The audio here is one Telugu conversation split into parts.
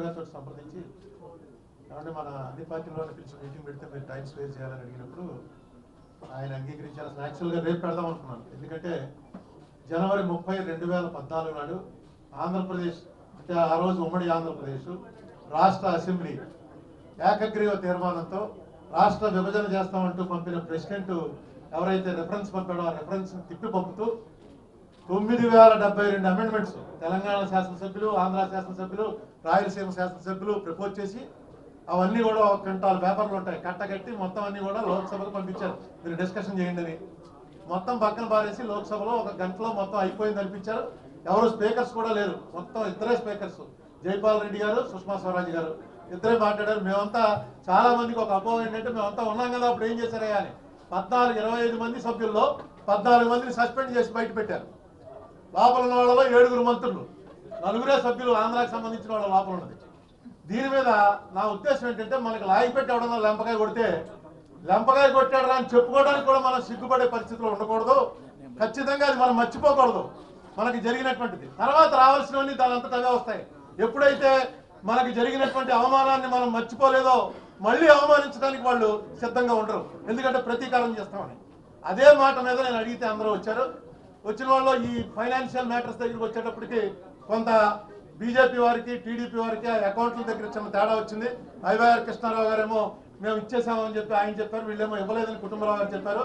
గారితో సంప్రదించి ఏమంటే మన అన్ని పార్టీల్లో పిలిచి మీటింగ్ పెడితే మీరు టైం స్పేస్ చేయాలని అడిగినప్పుడు ఆయన అంగీకరించాల్సిన యాక్చువల్గా రేపు పెడదాం అనుకున్నాను. ఎందుకంటే జనవరి ముప్పై రెండు వేల పద్నాలుగు నాడు ఆంధ్రప్రదేశ్ అంటే ఆ రోజు ఉమ్మడి ఆంధ్రప్రదేశ్ రాష్ట్ర అసెంబ్లీ ఏకగ్రీవ తీర్మానంతో రాష్ట్ర విభజన చేస్తామంటూ పంపిన ప్రెసిడెంట్ ఎవరైతే రెఫరెన్స్ పంపాడో ఆ రెఫరెన్స్ తిప్పి పంపుతూ తొమ్మిది వేల డెబ్బై రెండు అమెండ్మెంట్స్ తెలంగాణ శాసనసభ్యులు ఆంధ్ర శాసనసభ్యులు రాయలసీమ శాసనసభ్యులు ప్రపోజ్ చేసి అవన్నీ కూడా ఒక క్వింటాల్ పేపర్లు ఉంటాయి. కట్టగట్టి మొత్తం అన్ని కూడా లోక్సభకు పంపించారు. మీరు డిస్కషన్ చేయండి అని. మొత్తం పక్కన పారేసి లోక్సభలో ఒక గంటలో మొత్తం అయిపోయింది అనిపించారు. ఎవరు స్పీకర్స్ కూడా లేరు. మొత్తం ఇద్దరే స్పీకర్స్. జైపాల్ రెడ్డి గారు సుష్మా స్వరాజ్ గారు. ఇద్దరే మాట్లాడారు. మేమంతా చాలా మందికి ఒక అపోహ ఏంటంటే మేమంతా ఉన్నాం కదా అప్పుడు ఏం చేశారయ్యా అని. పద్నాలుగు ఇరవై ఐదు మంది సభ్యుల్లో పద్నాలుగు మందిని సస్పెండ్ చేసి బయట పెట్టారు. లోపల ఉన్న వాళ్ళలో ఏడుగురు మంత్రులు. నలుగురే సభ్యులు ఆంధ్రాకి సంబంధించిన వాళ్ళ లోపల ఉన్నది. దీని మీద నా ఉద్దేశం ఏంటంటే మనకి లాగి పెట్టి ఎవడన్నా లెంపకాయ కొడితే లెంపకాయ కొట్టాడు అని చెప్పుకోవడానికి కూడా మనం సిగ్గుపడే పరిస్థితిలో ఉండకూడదు. ఖచ్చితంగా అది మనం మర్చిపోకూడదు. మనకి జరిగినటువంటిది. తర్వాత రావాల్సినవన్నీ దాని అంతటా వస్తాయి. ఎప్పుడైతే మనకి జరిగినటువంటి అవమానాన్ని మనం మర్చిపోలేదో మళ్ళీ అవమానించడానికి వాళ్ళు సిద్ధంగా ఉండరు. ఎందుకంటే ప్రతీకారం చేస్తామని. అదే మాట మీద నేను అడిగితే అందరూ వచ్చారు వచ్చిన వాళ్ళు ఈ ఫైనాన్షియల్ మ్యాటర్స్ దగ్గరికి వచ్చేటప్పటికి కొంత బీజేపీ వారికి టీడీపీ వారికి ఆ అకౌంట్ల దగ్గర చిన్న తేడా వచ్చింది. ఐవైఆర్ కృష్ణారావు గారేమో మేము ఇచ్చేసామని చెప్పి ఆయన చెప్పారు వీళ్ళేమో ఇవ్వలేదని కుటుంబరావు గారు చెప్పారు.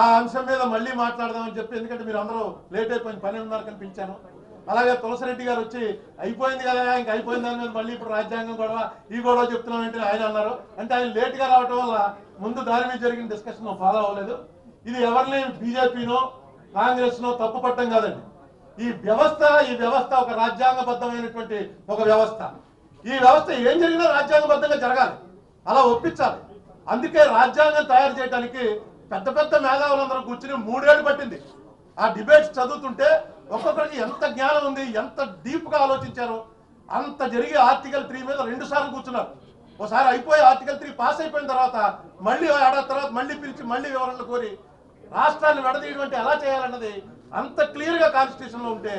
ఆ అంశం మీద మళ్ళీ మాట్లాడదామని చెప్పి ఎందుకంటే మీరు అందరూ లేట్ అయిపోయింది పని ఉన్నారు కనిపించాను. అలాగే తులసిరెడ్డి గారు వచ్చి అయిపోయింది కదా ఇంకా అయిపోయింది దాని మీద మళ్ళీ ఇప్పుడు రాజ్యాంగం గొడవ ఈ గొడవ చెప్తున్నామంటే ఆయన అన్నారు. అంటే ఆయన లేట్గా రావటం వల్ల ముందు దాని మీద జరిగిన డిస్కషన్ ఫాలో అవ్వలేదు. ఇది ఎవరిని బీజేపీనో కాంగ్రెస్లో తప్పు పట్టం కాదండి. ఈ వ్యవస్థ ఈ వ్యవస్థ ఒక రాజ్యాంగబద్ధమైనటువంటి ఒక వ్యవస్థ. ఈ వ్యవస్థ ఏం జరిగినా రాజ్యాంగబద్ధంగా జరగాలి. అలా ఒప్పించాలి. అందుకే రాజ్యాంగం తయారు చేయడానికి పెద్ద పెద్ద మేధావులందరూ కూర్చుని మూడేళ్ళు పట్టింది. ఆ డిబేట్స్ చదువుతుంటే ఒక్కొక్కరికి ఎంత జ్ఞానం ఉంది ఎంత డీప్గా ఆలోచించారు అంత జరిగి ఆర్టికల్ త్రీ మీద రెండు సార్లు కూర్చున్నారు. ఒకసారి అయిపోయి ఆర్టికల్ త్రీ పాస్ అయిపోయిన తర్వాత మళ్ళీ ఆడ ఏడాది తర్వాత మళ్ళీ పిలిచి మళ్ళీ వివరణలు కోరి రాష్ట్రాన్ని విడదీయడం అంటే ఎలా చేయాలన్నది అంత క్లియర్గా కాన్స్టిట్యూషన్లో ఉంటే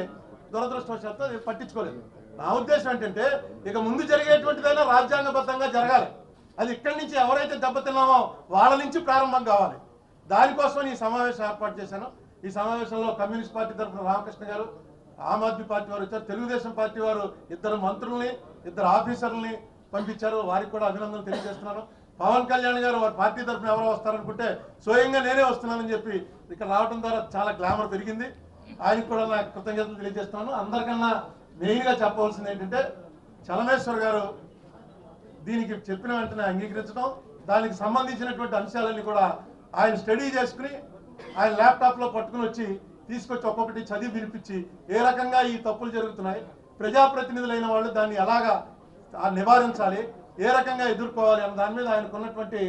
దురదృష్టవశాత్తు అది పట్టించుకోలేదు. నా ఉద్దేశం ఏంటంటే ఇక ముందు జరిగేటువంటిదైనా రాజ్యాంగబద్ధంగా జరగాలి. అది ఇక్కడి నుంచి ఎవరైతే దెబ్బతిన్నామో వాళ్ళ నుంచి ప్రారంభం కావాలి. దానికోసం ఈ సమావేశం ఏర్పాటు చేశాను. ఈ సమావేశంలో కమ్యూనిస్ట్ పార్టీ తరఫున రామకృష్ణ గారు ఆమ్ ఆద్మీ పార్టీ వారు వచ్చారు. తెలుగుదేశం పార్టీ వారు ఇద్దరు మంత్రుల్ని ఇద్దరు ఆఫీసర్లని పంపించారు. వారికి కూడా అభినందనలు తెలియజేస్తున్నాను. పవన్ కళ్యాణ్ గారు వారి పార్టీ తరఫున ఎవరో వస్తారనుకుంటే స్వయంగా నేనే వస్తున్నానని చెప్పి ఇక్కడ రావడం ద్వారా చాలా గ్లామర్ పెరిగింది. ఆయనకు కూడా నా కృతజ్ఞతలు తెలియజేస్తున్నాను. అందరికన్నా మెయిన్గా చెప్పవలసింది ఏంటంటే చలమేశ్వర్ గారు దీనికి చెప్పిన వెంటనే అంగీకరించడం దానికి సంబంధించినటువంటి అంశాలన్నీ కూడా ఆయన స్టడీ చేసుకుని ఆయన ల్యాప్టాప్లో పట్టుకుని వచ్చి తీసుకొచ్చి ఒక్కొక్కటి చదివి వినిపించి ఏ రకంగా ఈ తప్పులు జరుగుతున్నాయి ప్రజాప్రతినిధులైన వాళ్ళు దాన్ని ఎలాగా నివారించాలి ఏ రకంగా ఎదుర్కోవాలి అన్న దాని మీద ఆయనకు ఉన్నటువంటి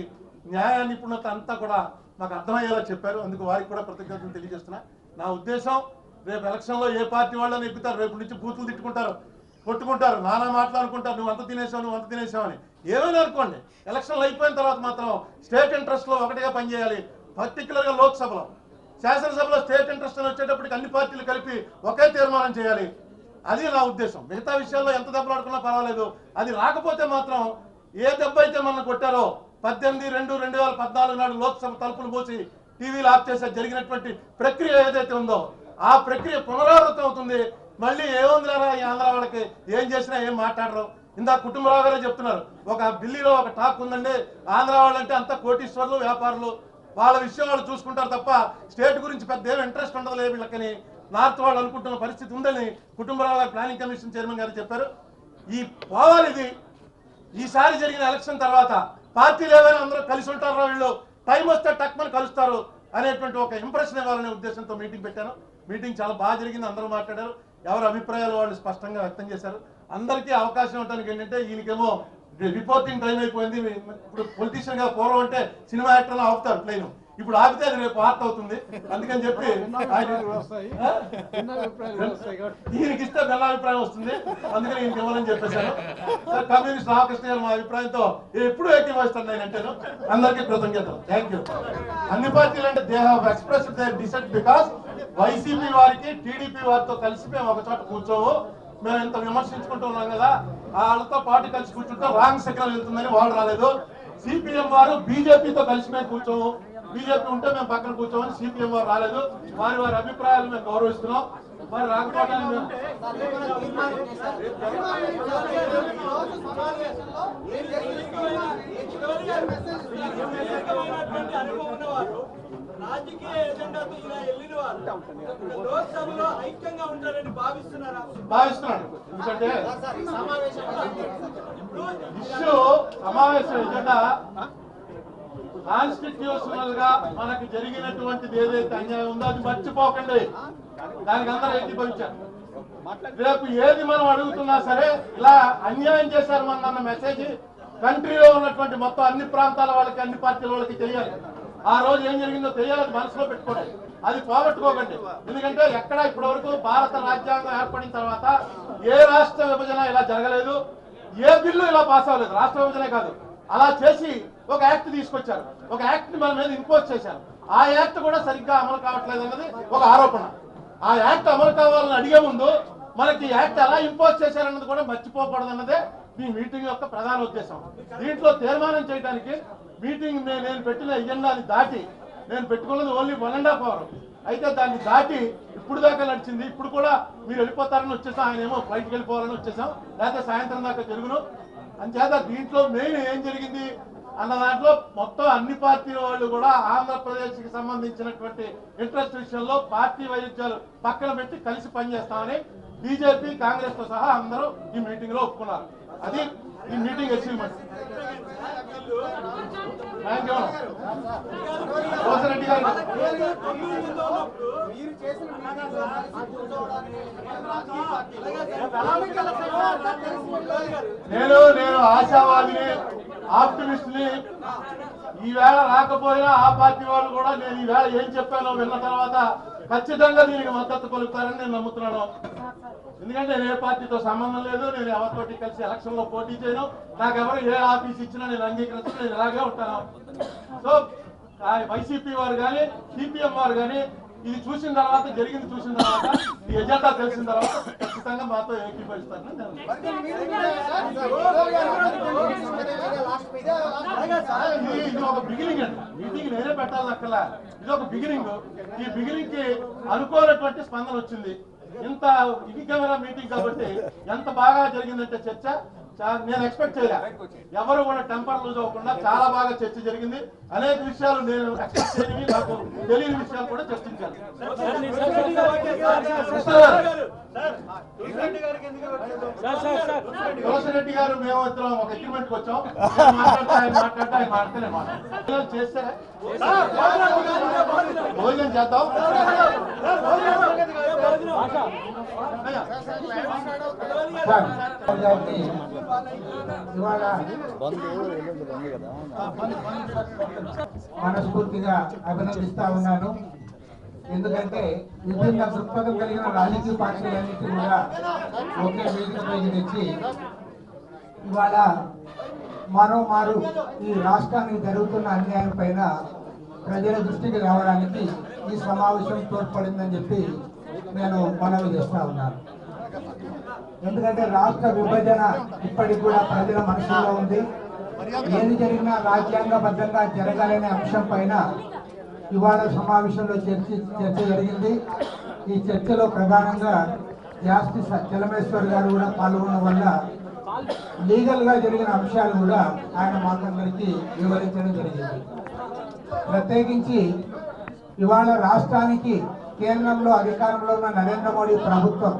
న్యాయ నిపుణత అంతా కూడా మాకు అర్థమయ్యేలా చెప్పారు. అందుకు వారికి కూడా కృతజ్ఞతలు తెలియజేస్తున్నా. నా ఉద్దేశం రేపు ఎలక్షన్లో ఏ పార్టీ వాళ్ళని ఎక్కుతారు రేపు నుంచి బూతులు తిట్టుకుంటారు కొట్టుకుంటారు నానా మాట్లాడుకుంటారు నువ్వు అంత తినేసావు నువ్వు అంత తినేసావు అని. ఏమైనా అనుకోండి ఎలక్షన్లు అయిపోయిన తర్వాత మాత్రం స్టేట్ ఇంట్రెస్ట్లో ఒకటిగా పనిచేయాలి పర్టికులర్గా లోక్సభలో. శాసనసభలో స్టేట్ ఇంట్రెస్ట్ వచ్చేటప్పటికి అన్ని పార్టీలు కలిపి ఒకే తీర్మానం చేయాలి. అది నా ఉద్దేశం. మిగతా విషయాల్లో ఎంత దెబ్బలాడుకున్నా పర్వాలేదు. అది రాకపోతే మాత్రం ఏ దెబ్బ అయితే మనం కొట్టారో పద్దెనిమిది రెండు రెండు వేల పద్నాలుగు నాడు లోక్సభ తలుపులు మూసి టీవీలు ఆఫ్ చేసే జరిగినటువంటి ప్రక్రియ ఏదైతే ఉందో ఆ ప్రక్రియ పునరావృతం అవుతుంది. మళ్ళీ ఏముంది లేరా ఈ ఆంధ్ర వాళ్ళకి ఏం చేసినా ఏం మాట్లాడరు. ఇందా కుటుంబరావు గారే చెప్తున్నారు ఒక ఢిల్లీలో ఒక టాక్ ఉందండి. ఆంధ్ర వాళ్ళంటే అంత కోటీశ్వర్లు వ్యాపారులు. వాళ్ళ విషయం వాళ్ళు చూసుకుంటారు తప్ప స్టేట్ గురించి పెద్ద ఏం ఇంట్రెస్ట్ ఉండదులే వీళ్ళకని. నార్త్ వాళ్ళు అనుకుంటున్న పరిస్థితి ఉందని కుటుంబరావు గారు ప్లానింగ్ కమిషన్ చైర్మన్ గారు చెప్పారు. ఈ పోవాలి ఇది. ఈసారి జరిగిన ఎలక్షన్ తర్వాత పార్టీలు ఏవైనా అందరూ కలిసి ఉంటారో వీళ్ళు? టైం వస్తే టక్మని కలుస్తారు అనేటువంటి ఒక ఇంప్రెషన్ ఇవ్వాలనే ఉద్దేశంతో మీటింగ్ పెట్టాను. మీటింగ్ చాలా బాగా జరిగింది అందరూ మాట్లాడారు. ఎవరి అభిప్రాయాలు వాళ్ళు స్పష్టంగా వ్యక్తం చేశారు. అందరికీ అవకాశం ఇవ్వడానికి ఏంటంటే ఈయనకేమో రిపోర్టింగ్ టైం అయిపోయింది. ఇప్పుడు పొలిటీషియన్గా పూర్వం అంటే సినిమా యాక్టర్లు ఆపుతారు ప్లేను ఇప్పుడు ఆపితే అది రేపు ఆర్ట్ అవుతుంది. అందుకని చెప్పి? ఈయనకి ఇస్తే బెల్ల అభిప్రాయం వస్తుంది. అందుకని ఈయనకి ఇవ్వాలని చెప్పేశాను. సార్ కమ్యూనిస్ట్ రామకృష్ణ గారు మా అభిప్రాయంతో ఎప్పుడు ఏకీభవిస్తాను నేను అంటేను అందరికీ కృతజ్ఞతలు. థ్యాంక్ యూ అన్ని పార్టీలు అంటే they have express their decide because YCP వారికి టీడీపీ వారితో కలిసి మేము ఒక చోట కూర్చోము. మేము ఇంత విమర్శించుకుంటూ ఉన్నాం కదా వాళ్ళతో పాటు కలిసి కూర్చుంటే రాంగ్ సిగ్నల్ వెళ్తుందని వాళ్ళు రాలేదు. సిపిఎం వారు బీజేపీతో కలిసి మేము కూర్చోము. బీజేపీ ఉంటే మేము పక్కన కూర్చోమని సిపిఎం వారు రాలేదు. వారి వారి అభిప్రాయాలు మేము గౌరవిస్తున్నాం. మరి రాకపోవడానికి మేము సుదీర్ఘమైనటువంటి అనుభవం ఉన్నవారు రాజకీయ ఎజెండాతో ఇలా వెళ్ళిన వారు లోక్సభలో ఐక్యంగా ఉంటారని భావిస్తున్నారా భావిస్తున్నాడు ఎందుకంటే ఇప్పుడు ఇష్యూ సమావేశం ఎజెండా కాన్స్టిట్యూషనల్గా మనకు జరిగినటువంటిది ఏదైతే అన్యాయం ఉందో అది మర్చిపోకండి. దానికి అందరూ ఏకీభవించారు రేపు ఏది మనం అడుగుతున్నా సరే ఇలా అన్యాయం చేశారు మన అన్న మెసేజ్ కంట్రీలో ఉన్నటువంటి మొత్తం అన్ని ప్రాంతాల వాళ్ళకి అన్ని పార్టీల వాళ్ళకి తెలియాలి. ఆ రోజు ఏం జరిగిందో తెలియాలి మనసులో పెట్టుకోండి. అది పోగొట్టుకోకండి. ఎందుకంటే ఎక్కడ ఇప్పటి వరకు భారత రాజ్యాంగం ఏర్పడిన తర్వాత ఏ రాష్ట్ర విభజన ఇలా జరగలేదు ఏ బిల్లు ఇలా పాస్ అవ్వలేదు. రాష్ట్ర విభజనే కాదు. అలా చేసి ఒక యాక్ట్ తీసుకొచ్చారు. ఒక యాక్ట్ని మన మీద ఇంపోజ్ చేశారు. ఆ యాక్ట్ కూడా సరిగ్గా అమలు కావట్లేదు అన్నది ఒక ఆరోపణ. ఆ యాక్ట్ అమలు కావాలని అడిగే ముందు మనకి ఈ యాక్ట్ ఎలా ఇంపోజ్ చేశారన్నది కూడా మర్చిపోకూడదు అన్నదే మీ మీటింగ్ యొక్క ప్రధాన ఉద్దేశం. దీంట్లో తీర్మానం చేయడానికి మీటింగ్ నేను పెట్టిన ఎజెండాని దాటి నేను పెట్టుకున్నది only one and half hour. అయితే దాన్ని దాటి ఇప్పుడు దాకా నడిచింది. ఇప్పుడు కూడా మీరు వెళ్ళిపోతారని వచ్చేసాం. ఆయన ఏమో ఫ్లైట్కి వెళ్ళిపోవాలని వచ్చేసాం. లేకపోతే సాయంత్రం దాకా జరుగును. అంచేత దీంట్లో మెయిన్ ఏం జరిగింది అన్న దాంట్లో మొత్తం అన్ని పార్టీల వాళ్ళు కూడా ఆంధ్రప్రదేశ్కి సంబంధించినటువంటి ఇంట్రెస్ట్ విషయంలో పార్టీ వైవిధ్యాలు పక్కన పెట్టి కలిసి పనిచేస్తామని బీజేపీ కాంగ్రెస్తో సహా అందరూ ఈ మీటింగ్లో ఒప్పుకున్నారు. అది ఈ మీటింగ్ అచీవ్మెంట్ నేను నేను ఆశావాదిని ఆప్టిమిస్ట్ని ఈవేళ రాకపోయినా ఆ పార్టీ వాళ్ళు కూడా నేను ఈవేళ ఏం చెప్పానో విన్న తర్వాత ఖచ్చితంగా దీనికి మద్దతు పలుకుతారని నేను నమ్ముతున్నాను. ఎందుకంటే నేను ఏ పార్టీతో సంబంధం లేదు నేను ఎవరితోటి కలిసి ఎలక్షన్లో పోటీ చేయను. నాకు ఎవరు ఏ ఆఫీస్ ఇచ్చినా నేను అంగీకరించను నేను ఇలాగే ఉంటాను. సో ఆ వైసీపీ వారు కానీ సిపిఎం వారు కానీ ఇది చూసిన తర్వాత జరిగింది చూసిన తర్వాత ఈ ఎజెండా తెలిసిన తర్వాత ఖచ్చితంగా మాతో ఏకీభవిస్తారని ఇది ఒక బిగినింగ్ అండి. మీటింగ్ నేనే పెట్టాలని ఇది ఒక బిగినింగ్ ఈ బిగినింగ్కి అనుకోనటువంటి స్పందన వచ్చింది. ఇంత ఇది కెమెరా మీటింగ్ కాబట్టి ఎంత బాగా జరిగిందంటే చర్చ చా- నేను ఎక్స్పెక్ట్ చేయలే. ఎవరు కూడా టెంపర్ లూజ్ అవ్వకుండా చాలా బాగా చర్చ జరిగింది. అనేక విషయాలు నేను ఎక్స్పెక్ట్ చేయనివి నాకు తెలియని విషయాలు కూడా చర్చించాను రెడ్డి గారు మేము ఇద్దరం ఒక అగ్రిమెంట్కి వచ్చాం. నేను మాట్లాడతా మాట్లాడతా చేస్తారా భోజనం చేద్దాం. మనస్ఫూర్తిగా అభినందిస్తా ఉన్నాను. ఎందుకంటే విభిన్న దృక్పథం కలిగిన రాజకీయ పార్టీలన్నిటి కూడా ఒకే వేదికపైకి తెచ్చి ఇవాళ మరో మారు ఈ రాష్ట్రానికి జరుగుతున్న అన్యాయం పైన ప్రజల దృష్టికి రావడానికి ఈ సమావేశం తోడ్పడిందని చెప్పి నేను మనవి చేస్తా ఉన్నాను. ఎందుకంటే రాష్ట్ర విభజన ఇప్పటికి కూడా ప్రజల మనసులో ఉంది. ఏది జరిగినా రాజ్యాంగబద్ధంగా జరగాలనే అంశం పైన ఇవాళ సమావేశంలో చర్చ చర్చ జరిగింది. ఈ చర్చలో ప్రధానంగా జాస్టిస్ చలమేశ్వర్ గారు కూడా పాల్గొనడం వల్ల లీగల్గా జరిగిన అంశాలు కూడా ఆయన మాకందరికీ వివరించడం జరిగింది. ప్రత్యేకించి ఇవాళ రాష్ట్రానికి కేంద్రంలో అధికారంలో ఉన్న నరేంద్ర మోడీ ప్రభుత్వం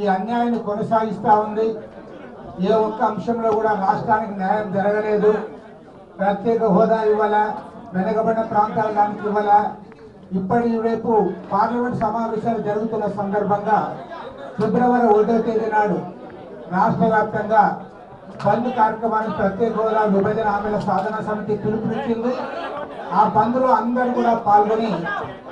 ఈ అన్యాయాన్ని కొనసాగిస్తూ ఉంది. ఏ ఒక్క అంశంలో కూడా రాష్ట్రానికి న్యాయం జరగలేదు. ప్రత్యేక హోదా ఇవ్వాల? వెనకబడిన ప్రాంతాల దానికి ఇవ్వాల? ఇప్పటి రేపు పార్లమెంట్ సమావేశాలు జరుగుతున్న సందర్భంగా ఫిబ్రవరి ఒకటో తేదీ నాడు రాష్ట్ర వ్యాప్తంగా బంద్ కార్యక్రమానికి ప్రత్యేక హోదా విభజన హామీల సాధన సమితి పిలుపునిచ్చింది. ఆ బంద్లో అందరూ కూడా పాల్గొని